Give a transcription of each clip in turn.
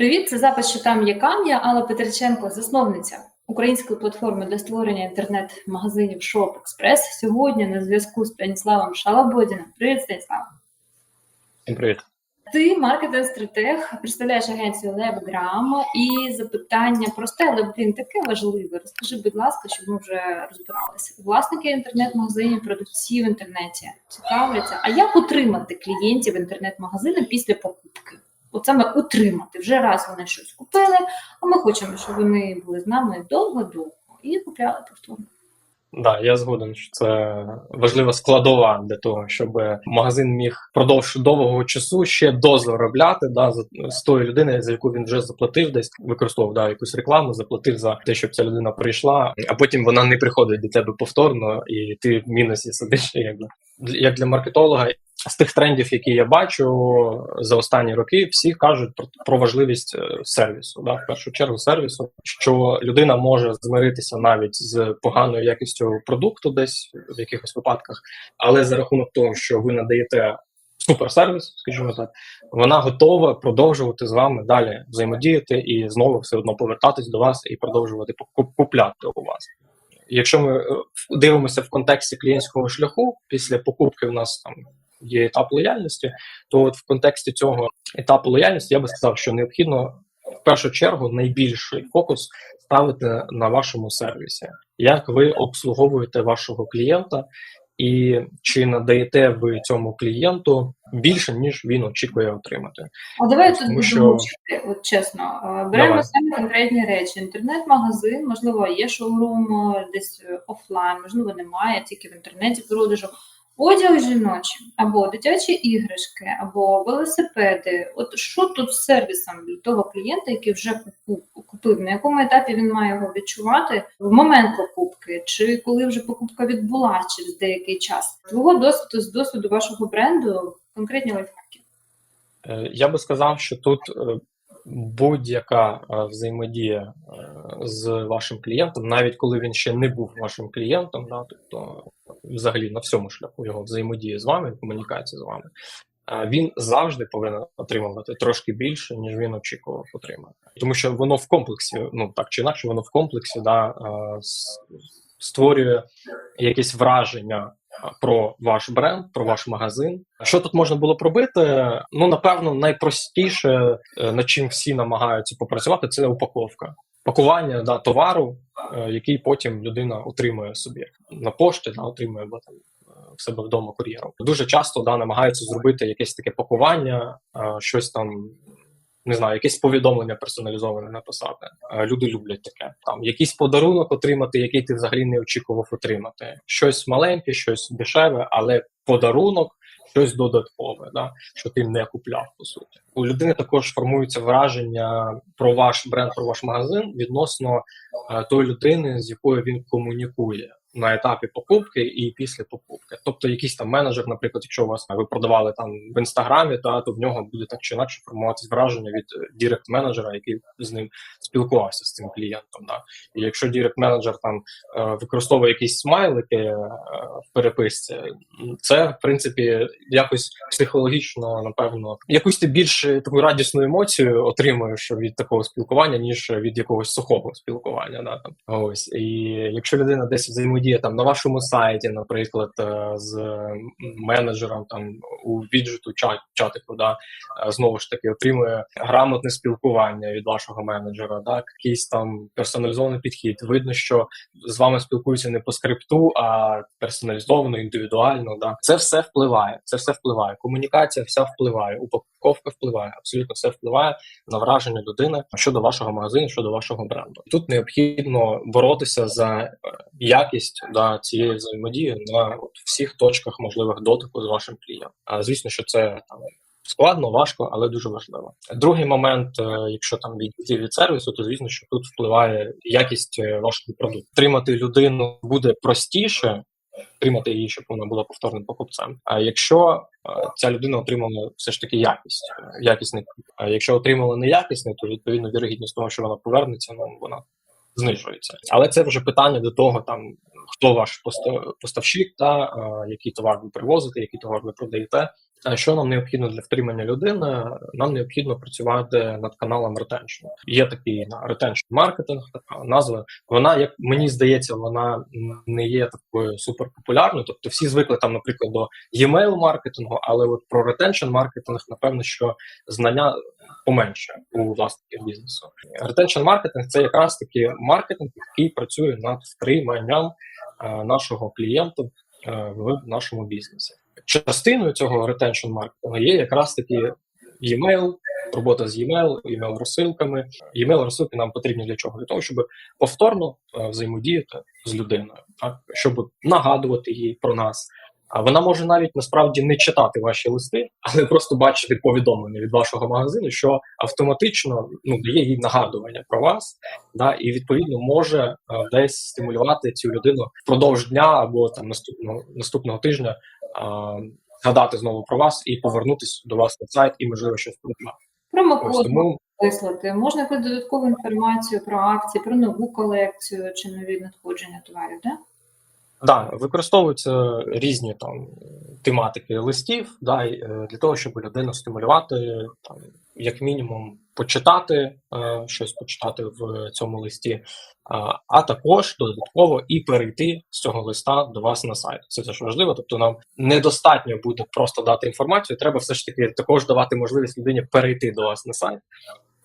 Привіт, це запис, що там є кам'я, Алла Петриченко, засновниця української платформи для створення інтернет-магазинів Shop Express. Сьогодні на зв'язку з Станіславом Шалабодіним. Привіт, Станіслав. Привіт. Ти маркетинг-стратег, представляєш агенцію LabGram і запитання просте, але блін, таке важливе. Розкажи, будь ласка, щоб ми вже розбиралися. Власники інтернет-магазинів, продавці в інтернеті цікавляться. А як утримати клієнтів інтернет-магазину після покупки? От саме утримати. Вже раз вони щось купили, а ми хочемо, щоб вони були з нами довго-довго і купляли повторно. Да, я згоден, що це важлива складова для того, щоб магазин міг впродовж довгого часу ще дозаробляти да, з, тої людини, за яку він вже заплатив, десь використовував да, якусь рекламу, заплатив за те, щоб ця людина прийшла, а потім вона не приходить до тебе повторно, і ти в мінусі сидиш. Як для маркетолога. З тих трендів, які я бачу за останні роки, всі кажуть про, про важливість е, сервісу. Да, в першу чергу сервісу, що людина може змиритися навіть з поганою якістю продукту, десь в якихось випадках, але за рахунок того, що ви надаєте суперсервіс, скажімо так, вона готова продовжувати з вами далі взаємодіяти і знову все одно повертатись до вас і продовжувати купляти у вас. Якщо ми дивимося в контексті клієнтського шляху, після покупки в нас там є етап лояльності, то от в контексті цього етапу лояльності я би сказав, що необхідно в першу чергу найбільший фокус ставити на вашому сервісі, як ви обслуговуєте вашого клієнта, і чи надаєте ви цьому клієнту більше, ніж він очікує отримати. А давай тут будемо що... от чесно. Беремо самі конкретні речі. Інтернет-магазин, можливо, є шоурум десь офлайн, можливо, немає, тільки в інтернеті продажу. Одяг жіночий, або дитячі іграшки, або велосипеди. От що тут з сервісом для того клієнта, який вже купив, на якому етапі він має його відчувати в момент покупки, чи коли вже покупка відбулася через деякий час? Твого досвіду з досвіду вашого бренду конкретні лайфхаки? Я би сказав, що тут будь-яка взаємодія з вашим клієнтом, навіть коли він ще не був вашим клієнтом, да, тобто взагалі на всьому шляху його взаємодії з вами, комунікації з вами, він завжди повинен отримувати трошки більше, ніж він очікував отримати. Тому що воно в комплексі, ну так чи інакше, воно в комплексі да, створює якесь враження. Про ваш бренд, про ваш магазин. Що тут можна було пробити? Ну, напевно, найпростіше, над чим всі намагаються попрацювати, це упаковка. Пакування да, товару, який потім людина отримує собі на пошті, да, отримує там, в себе вдома кур'єром. Дуже часто да, намагаються зробити якесь таке пакування, щось там. Не знаю, якесь повідомлення персоналізоване написати. Люди люблять таке. Там якийсь подарунок отримати, який ти взагалі не очікував отримати. Щось маленьке, щось дешеве, але подарунок, щось додаткове, да, що ти не купляв по суті. У людини також формується враження про ваш бренд, про ваш магазин відносно е, тої людини, з якою він комунікує на етапі покупки і після покупки. Тобто, якийсь там менеджер, наприклад, якщо у вас ви продавали там в інстаграмі, та то в нього буде так чи інакше формуватися враження від дірект менеджера, який з ним спілкувався з цим клієнтом. Да. І якщо дірект менеджер там е, використовує якісь смайлики е, в переписці, це в принципі якось психологічно, напевно, якусь ти більш таку радісну емоцію отримуєш від такого спілкування, ніж від якогось сухого спілкування. Да, там. Ось і якщо людина десь взаємодіє взаємодія там на вашому сайті, наприклад, е, з менеджером там у віджиту чат, чатику, да, е, знову ж таки отримує грамотне спілкування від вашого менеджера, да, якийсь там персоналізований підхід. Видно, що з вами спілкуються не по скрипту, а персоналізовано, індивідуально. Да. Це все впливає. Це все впливає. Комунікація вся впливає, упаковка впливає, абсолютно все впливає на враження людини щодо вашого магазину, щодо вашого бренду. Тут необхідно боротися за е, якість можливість да, цієї взаємодії на от, всіх точках можливих дотику з вашим клієнтом. А звісно, що це там. Складно, важко, але дуже важливо. Другий момент, е, якщо там відійти від сервісу, то звісно, що тут впливає якість е, вашого продукту. Тримати людину буде простіше, тримати її, щоб вона була повторним покупцем. А якщо е, ця людина отримала все ж таки якість, якісний, а якщо отримала неякісний, то відповідно вірогідність того, що вона повернеться, ну вона знижується. Але це вже питання до того, там хто ваш поста- поставщик, та е, який товар ви привозите, який товар ви продаєте. Що нам необхідно для втримання людини? Нам необхідно працювати над каналом retention. Є такий на retention маркетинг, така назва. Вона, як мені здається, вона не є такою суперпопулярною. Тобто всі звикли там, наприклад, до e-mail маркетингу, але от про retention маркетинг, напевно, що знання поменше у власників бізнесу. Retention маркетинг це якраз таки маркетинг, який працює над втриманням е, нашого клієнта е, в нашому бізнесі. Частиною цього retention маркетингу є якраз таки e-mail, робота з e-mail, e-mail розсилками. E-mail розсилки нам потрібні для чого? Для того, щоб повторно е, взаємодіяти з людиною, так щоб нагадувати їй про нас. А вона може навіть насправді не читати ваші листи, але просто бачити повідомлення від вашого магазину, що автоматично ну дає їй нагадування про вас, да, і відповідно може е, десь стимулювати цю людину впродовж дня або там наступного наступного тижня згадати знову про вас і повернутися до вас на сайт і можливо щось придбати. Промокод тому вислати, можна якусь додаткову інформацію про акції, про нову колекцію чи нові надходження товарів, да? Да, використовуються різні там тематики листів, да, е, для того, щоб людину стимулювати, там, як мінімум, почитати е, щось почитати в цьому листі, а, а також додатково і перейти з цього листа до вас на сайт. Це теж важливо. Тобто, нам недостатньо буде просто дати інформацію, треба все ж таки також давати можливість людині перейти до вас на сайт.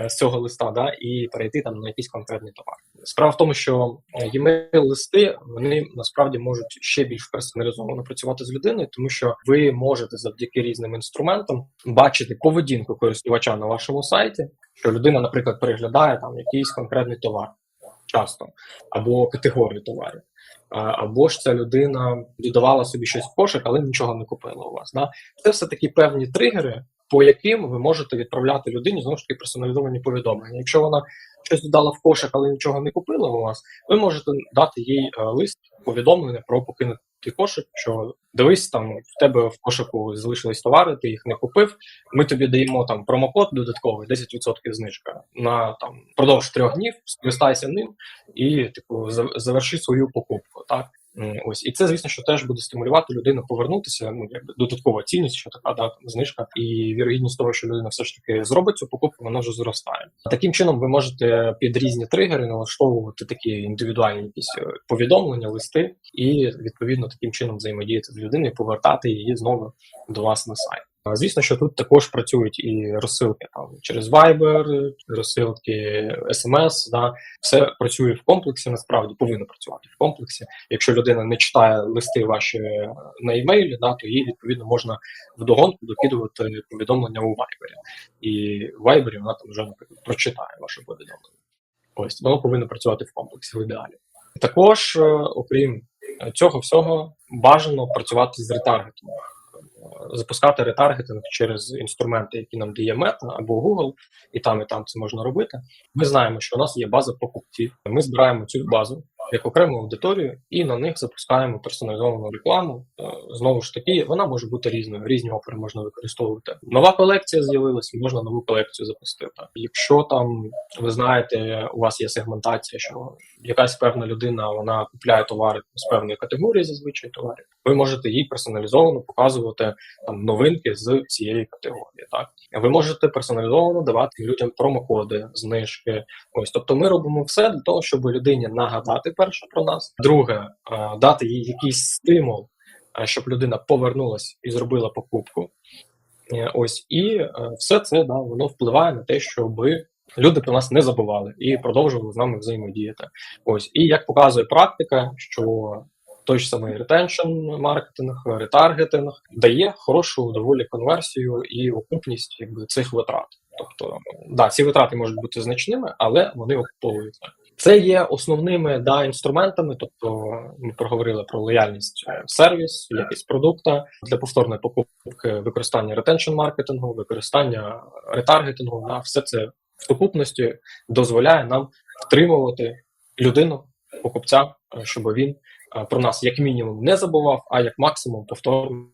Е, З цього листа, да, і перейти там на якийсь конкретний товар. Справа в тому, що е, e-mail листи вони насправді можуть ще більш персоналізовано працювати з людиною, тому що ви можете завдяки різним інструментам бачити поведінку користувача на вашому сайті, що людина, наприклад, переглядає там якийсь конкретний товар часто або категорію товарів. Або ж ця людина додавала собі щось в кошик, але нічого не купила у вас. Да? Це все такі певні тригери, по яким ви можете відправляти людині знову ж таки персоналізовані повідомлення. Якщо вона щось додала в кошик, але нічого не купила у вас, ви можете дати їй е, лист повідомлення про покинутий кошик, що дивись, там в тебе в кошику залишились товари, ти їх не купив. Ми тобі даємо там промокод додатковий, 10% знижка на там впродовж трьох днів, скористайся ним і типу за- заверши свою покупку. Так ось і це, звісно, що теж буде стимулювати людину повернутися. Ну якби додаткова цінність, що така да, знижка, і вірогідність того, що людина все ж таки зробить цю покупку, вона вже зростає. Таким чином, ви можете під різні тригери налаштовувати такі індивідуальні якісь е, повідомлення, листи, і відповідно таким чином взаємодіяти з людиною, повертати її знову до вас на сайт. Звісно, що тут також працюють і розсилки там через Viber, розсилки SMS, да, все працює в комплексі, насправді повинно працювати в комплексі. Якщо людина не читає листи ваші на імейлі, да, то їй відповідно можна вдогонку докидувати повідомлення у Viber. І в Viber вона там вже, наприклад, прочитає ваше повідомлення. Ось воно повинно працювати в комплексі в ідеалі. Також, е, окрім цього всього, бажано працювати з ретаргетом. Запускати ретаргетинг через інструменти, які нам дає Meta або Google, і там, і там це можна робити. Ми знаємо, що у нас є база покупців. Ми збираємо цю базу як окрему аудиторію, і на них запускаємо персоналізовану рекламу. Е, Знову ж таки, вона може бути різною, різні опери можна використовувати. Нова колекція з'явилася, можна нову колекцію запустити. Якщо там ви знаєте, у вас є сегментація, що якась певна людина вона купляє товари з певної категорії, зазвичай товарів, ви можете їй персоналізовано показувати там новинки з цієї категорії. Так ви можете персоналізовано давати людям промокоди, знижки. Ось тобто, ми робимо все для того, щоб людині нагадати перше про нас. Друге, дати їй якийсь стимул, щоб людина повернулась і зробила покупку. Е, Ось і е, все це да воно впливає на те, щоби люди про нас не забували і продовжували з нами взаємодіяти. Ось і як показує практика, що той ж самий ретеншн маркетинг, ретаргетинг дає хорошу доволі конверсію і окупність якби цих витрат. Тобто, да, ці витрати можуть бути значними, але вони окуповуються. Це є основними да, інструментами. Тобто, ми проговорили про лояльність е, сервіс, якість продукта для повторної покупки, використання ретеншн маркетингу, використання ретаргетингу. Да, все це в сукупності дозволяє нам втримувати людину, покупця, е, щоб він про нас як мінімум не забував, а як максимум повторно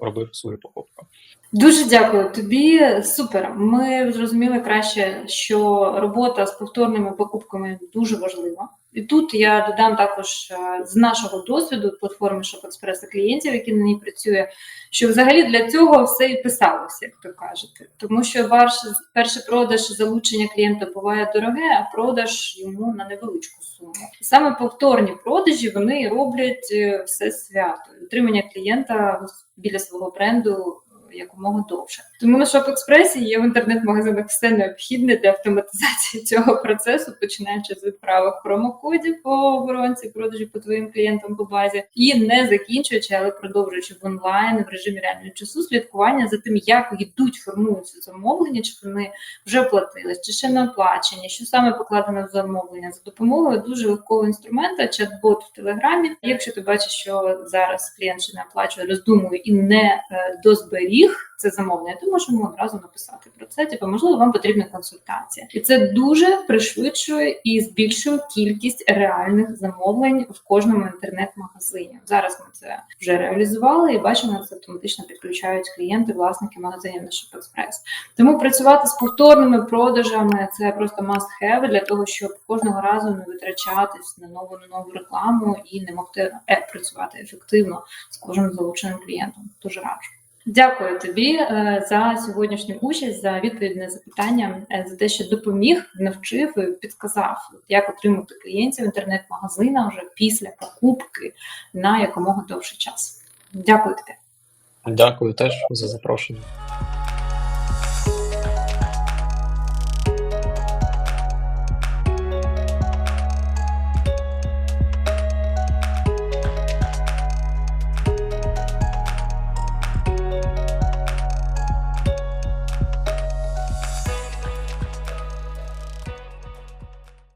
робив свою покупку. Дуже дякую тобі. Супер. Ми зрозуміли краще, що робота з повторними покупками дуже важлива. І тут я додам також е, з нашого досвіду платформи ShopExpress клієнтів, які на ній працює, що взагалі для цього все і писалося, як то кажете. Тому що ваш перший продаж залучення клієнта буває дороге, а продаж йому на невеличку суму. Саме повторні продажі вони роблять е, все свято. І Утримання клієнта біля свого бренду якомога довше. Тому на ShopExpress є в інтернет-магазинах все необхідне для автоматизації цього процесу, починаючи з відправок промокодів по оборонці, продажі по твоїм клієнтам по базі, і не закінчуючи, але продовжуючи в онлайн в режимі реального часу слідкування за тим, як йдуть, формуються замовлення, чи вони вже оплатили, чи ще не оплачені, що саме покладено в замовлення за допомогою дуже легкого інструмента, чат-бот в телеграмі. Якщо ти бачиш, що зараз клієнт ще не оплачує, роздумує і не е, дозберіг це замовлення, ти можеш йому одразу написати про це. Типу, можливо, вам потрібна консультація, і це дуже пришвидшує і збільшує кількість реальних замовлень в кожному інтернет-магазині. Зараз ми це вже реалізували і бачимо, як це автоматично підключають клієнти, власники магазинів на ShopExpress. Тому працювати з повторними продажами це просто must have для того, щоб кожного разу не витрачатись на нову на нову рекламу і не могти е, працювати ефективно з кожним залученим клієнтом. Дуже раджу. Дякую тобі е, за сьогоднішню участь, за відповідь на запитання, е, за те, що допоміг, навчив і підказав, як отримати клієнтів інтернет-магазина вже після покупки на якомога довший час. Дякую тобі. Дякую теж за запрошення.